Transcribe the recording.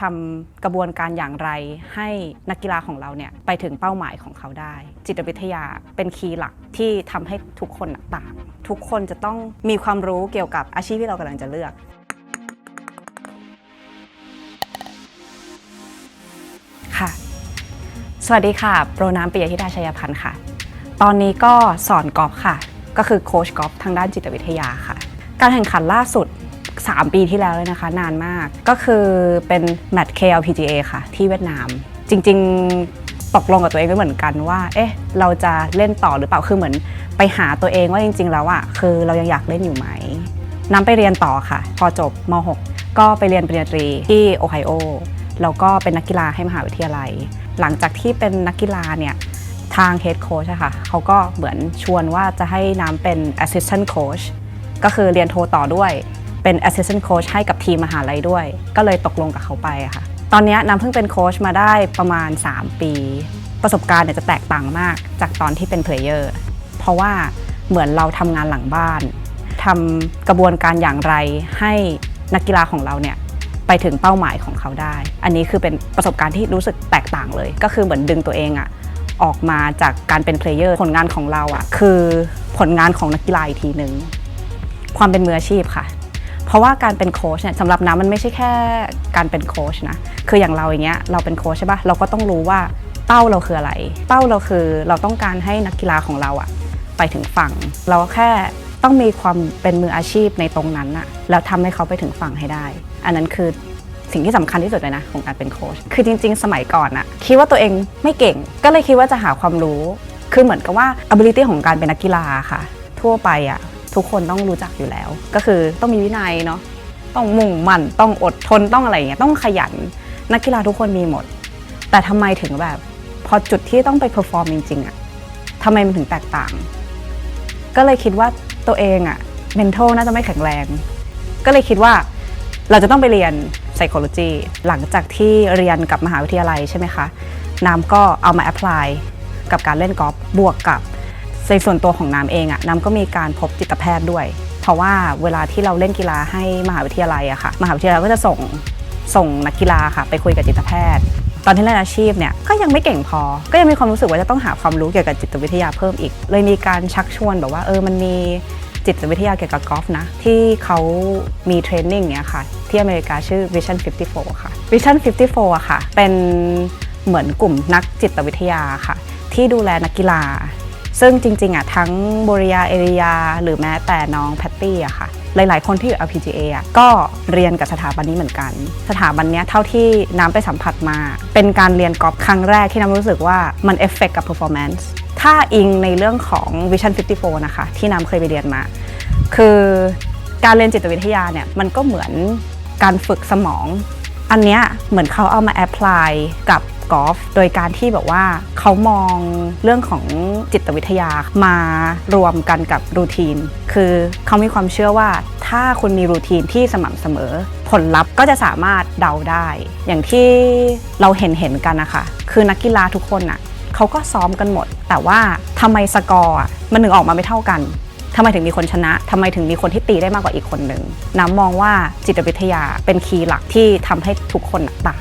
ทำกระบวนการอย่างไร ให้นักกีฬาของเราเนี่ยไปถึงเป้าหมายของเขาได้ จิตวิทยาเป็นคีย์หลักที่ทำให้ทุกคนต่างทุกคนจะต้องมีความรู้เกี่ยวกับอาชีพที่เรากำลังจะเลือกค่ะ สวัสดีค่ะ โปรน้ำปิยธิดาชัยพันธ์ค่ะ ตอนนี้ก็สอนกอล์ฟค่ะ ก็คือโค้ชกอล์ฟทางด้านจิตวิทยาค่ะ การแข่งขันล่าสุด 3 ปีที่แล้วเลยนะคะ นานมากก็คือเป็นแมตช์ KLPGA ค่ะ ที่เวียดนาม จริง ๆ ตกลงกับตัวเองไว้เหมือนกันว่า เอ๊ะ เราจะเล่นต่อหรือเปล่าคือเหมือนไปหาตัวเองว่าจริง ๆ แล้วอะคือเรายังอยากเล่นอยู่ไหมน้ำไปเรียนต่อค่ะ พอจบม .6 ก็ไปเรียนปริญญาตรีที่โอไฮโอแล้วก็เป็นนักกีฬาให้มหาวิทยาลัย หลังจากที่เป็นนักกีฬาเนี่ยทางเฮดโค้ชค่ะเขาก็เหมือนชวนว่าจะให้น้ำเป็น assistant coach ก็คือเรียนโทต่อด้วย เป็น assistant coach ให้กับทีมมหาลัยด้วย ก็เลยตกลงกับเขาไปค่ะ ตอนนี้น้ำเพิ่งเป็นโค้ชมาได้ประมาณ 3 ปี ประสบการณ์เนี่ยจะแตกต่างมากจากตอนที่เป็นเพลเยอร์ เพราะว่าเหมือนเราทำงานหลังบ้านทำกระบวนการอย่างไรให้นักกีฬาของเราเนี่ยไปถึงเป้าหมายของเขาได้ อันนี้คือเป็นประสบการณ์ที่รู้สึกแตกต่างเลย ก็คือเหมือนดึงตัวเองอะออกมาจากการเป็นเพลเยอร์ผลงานของเราอะคือผลงานของนักกีฬาอีกทีหนึ่งความเป็นมืออาชีพค่ะ เพราะว่าการเป็นโค้ชเนี่ยสำหรับน้ำมันไม่ใช่แค่การเป็นโค้ชนะคืออย่างเราอย่างเงี้ยเราเป็นโค้ชใช่ปะเราก็ต้องรู้ว่าเป้าเราคืออะไร เป้าเราคือเราต้องการให้นักกีฬาของเราอะไปถึงฝั่ง เราแค่ต้องมีความเป็นมืออาชีพในตรงนั้นอะแล้วทำให้เขาไปถึงฝั่งให้ได้ อันนั้นคือสิ่งที่สำคัญที่สุดเลยนะของการเป็นโค้ช คือจริง ๆ สมัยก่อนอะคิดว่าตัวเองไม่เก่ง ก็เลยคิดว่าจะหาความรู้ คือเหมือนกับว่า ability ของการเป็นนักกีฬาค่ะ ทั่วไปอะ ทุกคนต้องรู้จักอยู่แล้ว ก็คือต้องมีวินัยเนาะต้องมุ่งมั่นต้องอดทนต้องอะไรอย่างเงี้ยต้องขยัน นักกีฬาทุกคนมีหมด แต่ทำไมถึงแบบ พอจุดที่ต้องไปเพอร์ฟอร์มจริงๆอะทำไมมันถึงแตกต่าง ก็เลยคิดว่าตัวเองอะ mental น่าจะไม่แข็งแรง ก็เลยคิดว่าเราจะต้องไปเรียน psychology หลังจากที่เรียนกับมหาวิทยาลัยใช่ไหมคะ น้ำก็เอามา apply กับการเล่นกอล์ฟบวกกับ ในส่วนตัวของน้ำเองอะน้ำก็มีการพบจิตแพทย์ด้วย เพราะว่าเวลาที่เราเล่นกีฬาให้มหาวิทยาลัยอะค่ะ มหาวิทยาลัยก็จะส่งส่งนักกีฬาค่ะ ไปคุยกับจิตแพทย์ ตอนที่เล่นอาชีพเนี่ยก็ยังไม่เก่งพอ ก็ยังมีความรู้สึกว่าจะต้องหาความรู้เกี่ยวกับจิตวิทยาเพิ่มอีก เลยมีการชักชวนแบบว่าเออมันมีจิตวิทยาเกี่ยวกับกอล์ฟนะ ที่เขามีเทรนนิ่งเนี่ยค่ะ ที่อเมริกาชื่อ Vision 54 ค่ะ Vision 54อะค่ะ เป็นเหมือนกลุ่มนักจิตวิทยาค่ะ ที่ดูแลนักกีฬา ซึ่งจริงๆอะทั้งบริยาเอริยา หรือแม้แต่น้องแพตตี้อะค่ะ หลายๆ คนที่อยู่ LPGA อะก็เรียนกับสถาบันนี้เหมือนกัน สถาบันเนี้ยเท่าที่น้ำไปสัมผัสมา เป็นการเรียนกอล์ฟครั้งแรกที่น้ำรู้สึกว่ามันเอฟเฟกกับ performance ถ้าอิงในเรื่องของ Vision 54 นะคะ ที่น้ำเคยไปเรียนมา คือการเรียนจิตวิทยาเนี่ยมันก็เหมือนการฝึกสมอง อันเนี้ยเหมือนเขาเอามาแอพพลายกับ กอล์ฟโดยการที่แบบว่าเขามองเรื่องของจิตวิทยามารวมกันกับรูทีน คือเขามีความเชื่อว่าถ้าคุณมีรูทีนที่สม่ำเสมอ ผลลัพธ์ก็จะสามารถเดาได้ อย่างที่เราเห็นเห็นกันนะคะคือนักกีฬาทุกคนอะเขาก็ซ้อมกันหมด แต่ว่าทำไมสกอร์มันถึงออกมาไม่เท่ากันทำไมถึงมีคนชนะ ทำไมถึงมีคนที่ตีได้มากกว่าอีกคนหนึ่ง น้ำมองว่าจิตวิทยาเป็นคีย์หลักที่ทำให้ทุกคนต่าง